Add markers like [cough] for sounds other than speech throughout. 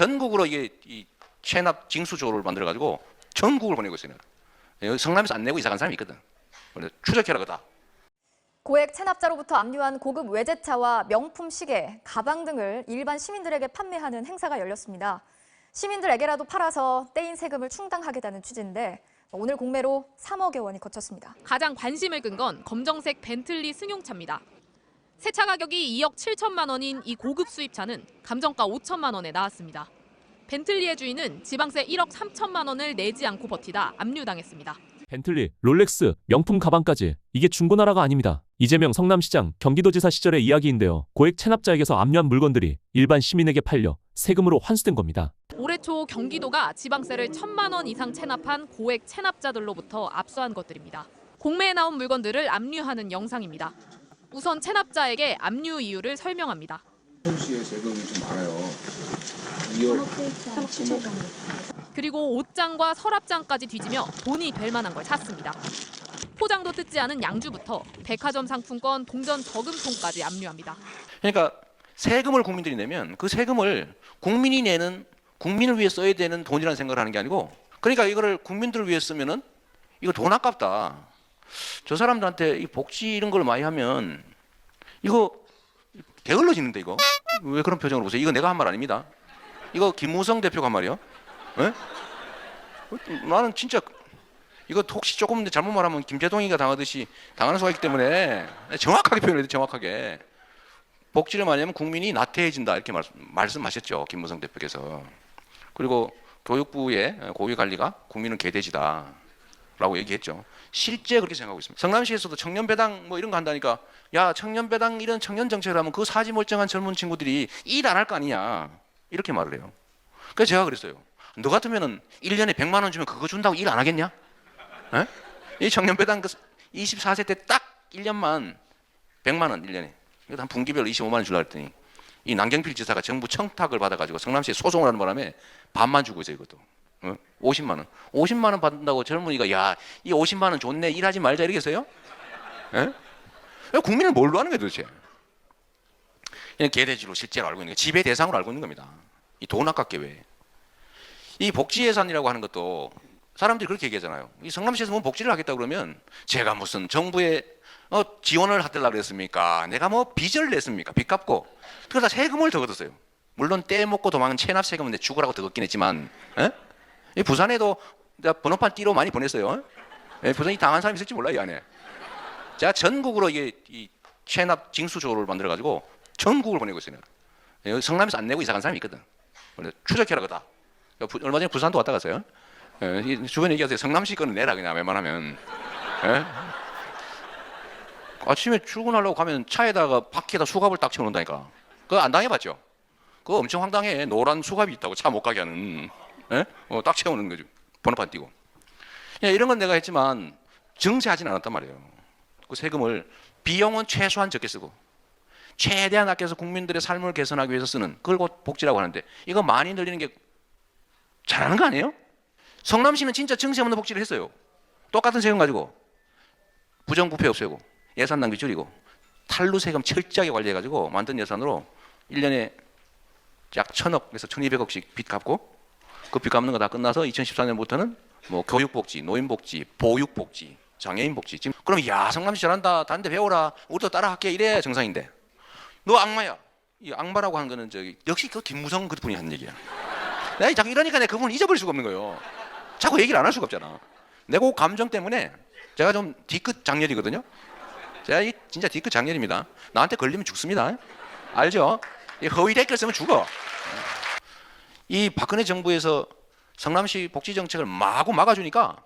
전국으로 이게 이 체납 징수조를 만들어 가지고 전국을 보내고 있어요. 여기 성남에서 안 내고 이사 간 사람이 있거든. 그래서 추적해라 그다. 고액 체납자로부터 압류한 고급 외제차와 명품 시계, 가방 등을 일반 시민들에게 판매하는 행사가 열렸습니다. 시민들에게라도 팔아서 떼인 세금을 충당하겠다는 취지인데 오늘 공매로 3억여 원이 거쳤습니다. 가장 관심을 끈 건 검정색 벤틀리 승용차입니다. 세차 가격이 2억 7천만 원인 이 고급 수입차는 감정가 5천만 원에 나왔습니다. 벤틀리의 주인은 지방세 1억 3천만 원을 내지 않고 버티다 압류당했습니다. 벤틀리, 롤렉스, 명품 가방까지 이게 중고나라가 아닙니다. 이재명 성남시장 경기도지사 시절의 이야기인데요. 고액 체납자에게서 압류한 물건들이 일반 시민에게 팔려 세금으로 환수된 겁니다. 올해 초 경기도가 지방세를 천만 원 이상 체납한 고액 체납자들로부터 압수한 것들입니다. 공매에 나온 물건들을 압류하는 영상입니다. 우선 체납자에게 압류 이유를 설명합니다. 서울시의 세금이 좀 많아요. 2억 그리고 옷장과 서랍장까지 뒤지며 돈이 될 만한 걸 샀습니다. 포장도 뜯지 않은 양주부터 백화점 상품권, 동전 저금통까지 압류합니다. 그러니까 세금을 국민들이 내면 그 세금을 국민이 내는 국민을 위해 써야 되는 돈이라는 생각을 하는 게 아니고 그러니까 이거를 국민들을 위해 쓰면은 이거 돈 아깝다. 저 사람들한테 이 복지 이런 걸 많이 하면 이거 게을러지는데 이거 왜 그런 표정을 보세요? 이거 내가 한 말 아닙니다. 이거 김무성 대표가 한 말이요. 예? 나는 진짜 이거 혹시 조금 잘못 말하면 김재동이가 당하듯이 당하는 수가 있기 때문에 정확하게 표현해야 돼 정확하게 복지를 많이 하면 국민이 나태해진다 이렇게 말씀, 말씀 하셨죠 김무성 대표께서 그리고 교육부의 고위 관리가 국민은 개돼지다 라고 얘기했죠 실제 그렇게 생각하고 있습니다 성남시에서도 청년 배당 뭐 이런 거 한다니까 야 청년 배당 이런 청년 정책을 하면 그 사지 멀쩡한 젊은 친구들이 일 안 할 거 아니냐 이렇게 말을 해요 그래서 제가 그랬어요 너 같으면은 1년에 100만 원 주면 그거 준다고 일 안 하겠냐? 에? 이 청년 배당 그 24세 때 딱 1년만 100만 원 1년에 이거 한 분기별로 25만 원 주려 했더니 이 남경필 지사가 정부 청탁을 받아가지고 성남시에 소송을 하는 바람에 반만 주고 있어요 이것도 어? 50만 원 50만 원 받는다고 젊은이가 야 이 50만 원 좋네 일하지 말자 이러겠어요? 에? 국민을 뭘로 하는 거예요 도대체 그냥 개돼지로 실제로 알고 있는 게 지배 대상으로 알고 있는 겁니다 이 돈 아깝게 왜 이 복지 예산이라고 하는 것도 사람들이 그렇게 얘기하잖아요. 이 성남시에서 뭐 복지를 하겠다 그러면 제가 무슨 정부에 어, 지원을 하달라 그랬습니까? 내가 뭐 빚을 냈습니까? 빚 갚고 그러다 세금을 더 걷었어요. 물론 떼먹고 도망은 체납 세금은 내 죽으라고 더 걷긴 했지만 에? 이 부산에도 번호판 띠로 많이 보냈어요. 에, 부산이 당한 사람이 있을지 몰라요 이 안에. 제가 전국으로 이게 이 체납 징수조를 만들어 가지고 전국을 보내고 있어요. 여기 성남에서 안 내고 이사 간 사람이 있거든. 추적해라 그다. 부- 얼마 전에 부산도 왔다 갔어요. 예, 이 주변에 얘기하세요. 성남시 거는 내라 그냥 웬만하면. 예? 아침에 출근하려고 가면 차에다가 바퀴에다 수갑을 딱 채워놓는다니까. 그거 안 당해봤죠? 그거 엄청 황당해. 노란 수갑이 있다고 차 못 가게 하는. 예? 어, 딱 채우는 거죠. 번호판 띄고. 야, 이런 건 내가 했지만 정제하진 않았단 말이에요. 그 세금을 비용은 최소한 적게 쓰고 최대한 아껴서 국민들의 삶을 개선하기 위해서 쓰는 그걸 곧 복지라고 하는데 이거 많이 늘리는 게 잘하는 거 아니에요? 성남시는 진짜 정세 없는 복지를 했어요. 똑같은 세금 가지고 부정부패 없애고 예산 낭비 줄이고 탈루 세금 철저하게 관리해가지고 만든 예산으로 1년에 약 천억에서 천이백억씩 빚 갚고 그빚 갚는 거 다 끝나서 2014년부터는 뭐 교육복지, 노인복지, 보육복지, 장애인복지 지금 그럼 야 성남시 잘한다 단대 배워라 우리도 따라할게 이래 정상인데 너 악마야 이 악마라고 하는 거는 저기 역시 그 김무성 그분이 한 얘기야 내가 자꾸 이러니까 내가 그분을 잊어버릴 수가 없는 거예요. 자꾸 얘기를 안 할 수가 없잖아. 내가 그 감정 때문에 제가 좀 뒤끝 장렬이거든요. 제가 이 진짜 뒤끝 장렬입니다. 나한테 걸리면 죽습니다. 알죠? 이 허위 댓글 쓰면 죽어. 이 박근혜 정부에서 성남시 복지 정책을 마구 막아주니까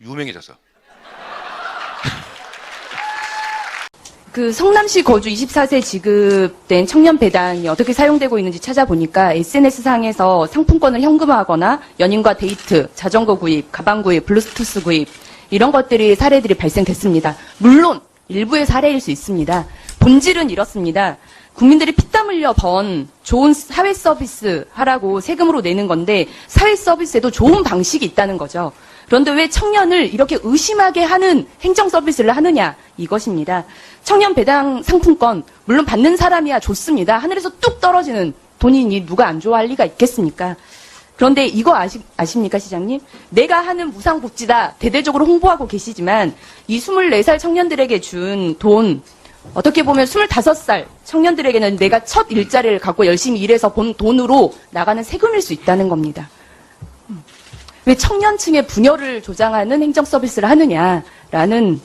유명해졌어. [laughs] 그 성남시 거주 24세 지급된 청년 배당이 어떻게 사용되고 있는지 찾아보니까 SNS상에서 상품권을 현금화하거나 연인과 데이트, 자전거 구입, 가방 구입, 블루투스 구입 이런 것들이 사례들이 발생됐습니다. 물론 일부의 사례일 수 있습니다. 본질은 이렇습니다. 국민들이 피땀 흘려 번 좋은 사회 서비스 하라고 세금으로 내는 건데 사회 서비스에도 좋은 방식이 있다는 거죠. 그런데 왜 청년을 이렇게 의심하게 하는 행정 서비스를 하느냐 이것입니다. 청년 배당 상품권 물론 받는 사람이야 좋습니다. 하늘에서 뚝 떨어지는 본인이 누가 안 좋아할 리가 있겠습니까? 그런데 이거 아시, 아십니까, 시장님? 내가 하는 무상복지다 대대적으로 홍보하고 계시지만 이 24살 청년들에게 준 돈, 어떻게 보면 25살 청년들에게는 내가 첫 일자리를 갖고 열심히 일해서 본 돈으로 나가는 세금일 수 있다는 겁니다. 음. 왜 청년층의 분열을 조장하는 행정 서비스를 하느냐라는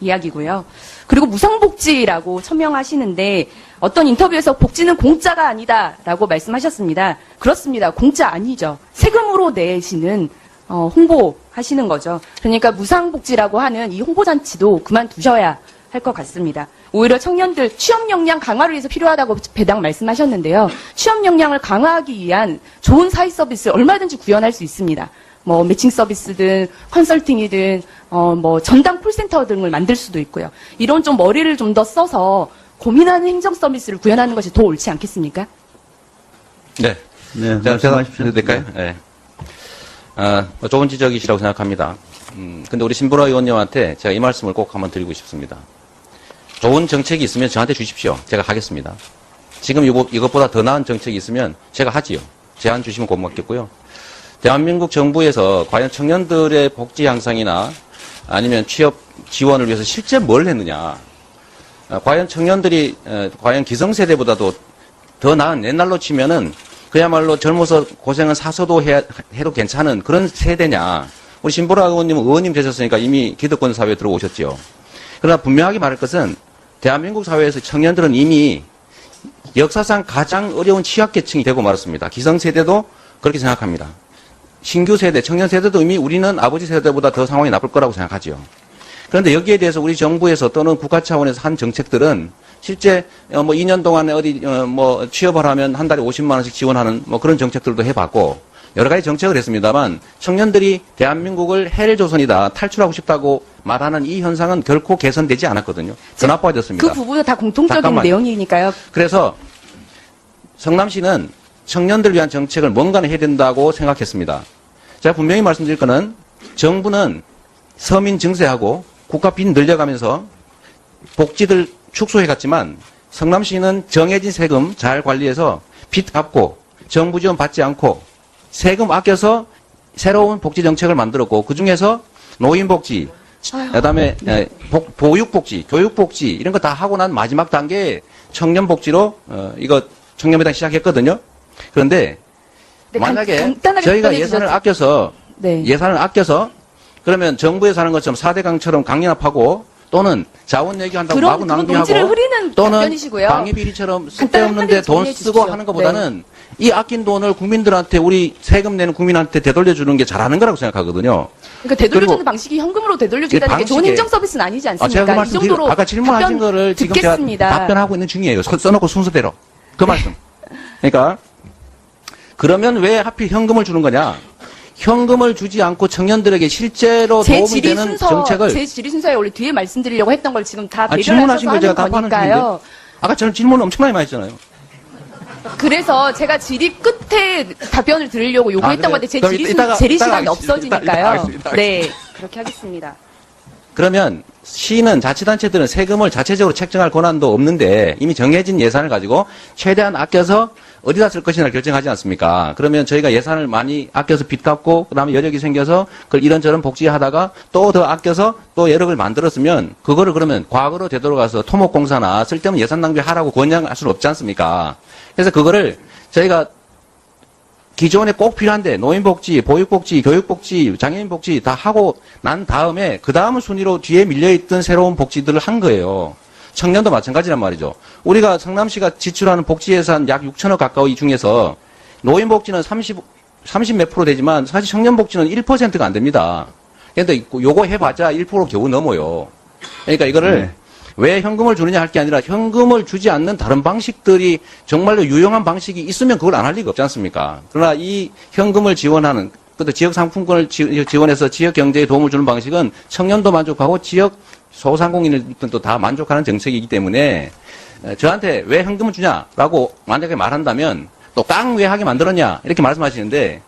이야기고요. 그리고 무상복지라고 천명하시는데 어떤 인터뷰에서 복지는 공짜가 아니다라고 말씀하셨습니다. 그렇습니다. 공짜 아니죠. 세금으로 내시는 어, 홍보하시는 거죠. 그러니까 무상복지라고 하는 이 홍보잔치도 그만두셔야 할 것 같습니다. 오히려 청년들 취업 역량 강화를 위해서 필요하다고 배당 말씀하셨는데요. 취업 역량을 강화하기 위한 좋은 사회 서비스를 얼마든지 구현할 수 있습니다. 뭐 매칭 서비스든 컨설팅이든 어 뭐 전담 콜센터 등을 만들 수도 있고요. 이런 좀 머리를 좀 더 써서 고민하는 행정 서비스를 구현하는 것이 더 옳지 않겠습니까? 네. 네, 제가 말씀하십시오. 해도 될까요? 네. 아, 뭐 좋은 지적이시라고 생각합니다. 음, 근데 우리 신보라 의원님한테 제가 이 말씀을 꼭 한번 드리고 싶습니다. 좋은 정책이 있으면 저한테 주십시오. 제가 하겠습니다. 지금 이것보다 더 나은 정책이 있으면 제가 하지요. 제안 주시면 고맙겠고요. 대한민국 정부에서 과연 청년들의 복지 향상이나 아니면 취업 지원을 위해서 실제 뭘 했느냐. 아, 과연 청년들이 어, 과연 기성세대보다도 더 나은 옛날로 치면은 그야말로 젊어서 고생은 사서도 해, 해도 괜찮은 그런 세대냐. 우리 신보라 의원님은 의원님 되셨으니까 이미 기득권 사회에 들어오셨죠. 그러나 분명하게 말할 것은 대한민국 사회에서 청년들은 이미 역사상 가장 어려운 취약계층이 되고 말았습니다. 기성세대도 그렇게 생각합니다. 신규 세대, 청년 세대도 이미 우리는 아버지 세대보다 더 상황이 나쁠 거라고 생각하죠. 그런데 여기에 대해서 우리 정부에서 또는 국가 차원에서 한 정책들은 실제 어, 뭐 2년 동안에 어디 어, 뭐 취업을 하면 한 달에 50만 원씩 지원하는 뭐 그런 정책들도 해봤고 여러 가지 정책을 했습니다만 청년들이 대한민국을 헬조선이다 탈출하고 싶다고 말하는 이 현상은 결코 개선되지 않았거든요. 더 나빠졌습니다. 그 부분은 다 공통적인 잠깐만요. 내용이니까요. 그래서 성남시는 청년들을 위한 정책을 뭔가는 해야 된다고 생각했습니다. 제가 분명히 말씀드릴 거는 정부는 서민 증세하고 국가 빚 늘려가면서 복지들 축소해 갔지만 성남시는 정해진 세금 잘 관리해서 빚 갚고 정부 지원 받지 않고 세금 아껴서 새로운 복지 정책을 만들었고 그 중에서 노인복지, 그다음에 에, 복- 보육복지, 교육복지 이런 거 다 하고 난 마지막 단계에 청년복지로 어, 이거 청년배당 시작했거든요. 그런데 네, 간- 만약에 간단하게 저희가 예산을. 아껴서 네. 예산을 아껴서 그러면 정부에서 하는 것처럼 4대강처럼 강연합하고 또는 자원 얘기한다고 그런- 마구 낭비하고 또는. 방위 비리처럼 간단하게 쓸데없는데 돈 쓰고. 하는 것보다는 이 아낀 돈을 국민들한테 우리 세금 내는 국민한테 되돌려 주는 게 잘하는 거라고 생각하거든요. 그러니까 되돌려 주는 그리고 방식이 현금으로 되돌려 준다는 게 좋은 행정 서비스는 아니지 아, 않습니까? 제가 그 정도로 아까 질문하신 답변 거를 지금 듣겠습니다. 제가 답변하고 있는 중이에요. 써- 써놓고 순서대로. 그 말씀. 그러니까 그러면 왜 하필 현금을 주는 거냐? 현금을 주지 않고 청년들에게 실제로 제 도움이 질의 되는 순서, 정책을 제 질의 순서에 원래 뒤에 말씀드리려고 했던 걸 지금 다 아, 질문하신 걸 제가 답하는 거니까요. 중인데 아까 저는 질문을 엄청나게 많이 했잖아요. 그래서 제가 질의 끝에 답변을 드리려고 요구했던 아, 그래요? 건데 제 그럼 질의, 이따가- 순, 질의 이따가 시간이 하겠습니다. 없어지니까요. 하겠습니다. 네, 그렇게 하겠습니다. 그러면 시는 자치단체들은 세금을 자체적으로 책정할 권한도 없는데 이미 정해진 예산을 가지고 최대한 아껴서 어디다 쓸 것이냐 결정하지 않습니까? 그러면 저희가 예산을 많이 아껴서 빚 갚고 그다음에 여력이 생겨서 그걸 이런저런 복지하다가 또 더 아껴서 또 여력을 만들었으면 그거를 그러면 과거로 되돌아가서 토목공사나 쓸데없는 예산 낭비하라고 권장할 수는 없지 않습니까? 그래서 그거를 저희가 기존에 꼭 필요한데 노인복지, 보육복지, 교육복지, 장애인복지 다 하고 난 다음에 그 다음 순위로 뒤에 밀려있던 새로운 복지들을 한 거예요. 청년도 마찬가지란 말이죠. 우리가 성남시가 지출하는 복지 예산 약 6천억 가까이 중에서 노인 복지는 30, 30 몇 프로 되지만 사실 청년 복지는 1%가 안 됩니다. 그런데 요거 해봤자 1% 겨우 넘어요. 그러니까 이거를 네. 왜 현금을 주느냐 할 게 아니라 현금을 주지 않는 다른 방식들이 정말로 유용한 방식이 있으면 그걸 안 할 리가 없지 않습니까? 그러나 이 현금을 지원하는 또 지역 상품권을 지- 지원해서 지역 경제에 도움을 주는 방식은 청년도 만족하고 지역 소상공인들도 다 만족하는 정책이기 때문에 에, 저한테 왜 현금을 주냐라고 만약에 말한다면 또깡왜 하게 만들었냐 이렇게 말씀하시는데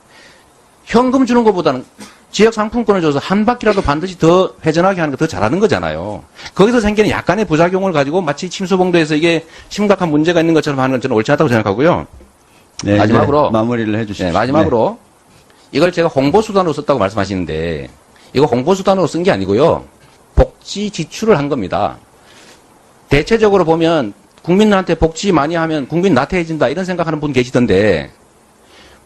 현금 주는 것보다는 지역 상품권을 줘서 한 바퀴라도 반드시 더 회전하게 하는 거 더 잘하는 거잖아요. 거기서 생기는 약간의 부작용을 가지고 마치 침수봉도에서 이게 심각한 문제가 있는 것처럼 하는 건 저는 옳지 않다고 생각하고요. 네, 마지막으로 이제 마무리를 해주시죠. 네, 마지막으로 이걸 제가 홍보 수단으로 썼다고 말씀하시는데 이거 홍보 수단으로 쓴 게 아니고요. 복지 지출을 한 겁니다. 대체적으로 보면 국민들한테 복지 많이 하면 국민 나태해진다 이런 생각하는 분 계시던데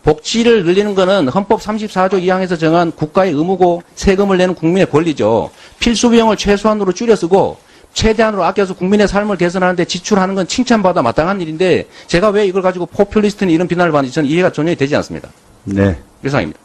복지를 늘리는 거는 헌법 34조 2항에서 정한 국가의 의무고 세금을 내는 국민의 권리죠. 필수 비용을 최소한으로 줄여 쓰고 최대한으로 아껴서 국민의 삶을 개선하는데 지출하는 건 칭찬받아 마땅한 일인데 제가 왜 이걸 가지고 포퓰리스트니 이런 비난을 받는지 저는 이해가 전혀 되지 않습니다. 네. 이상입니다.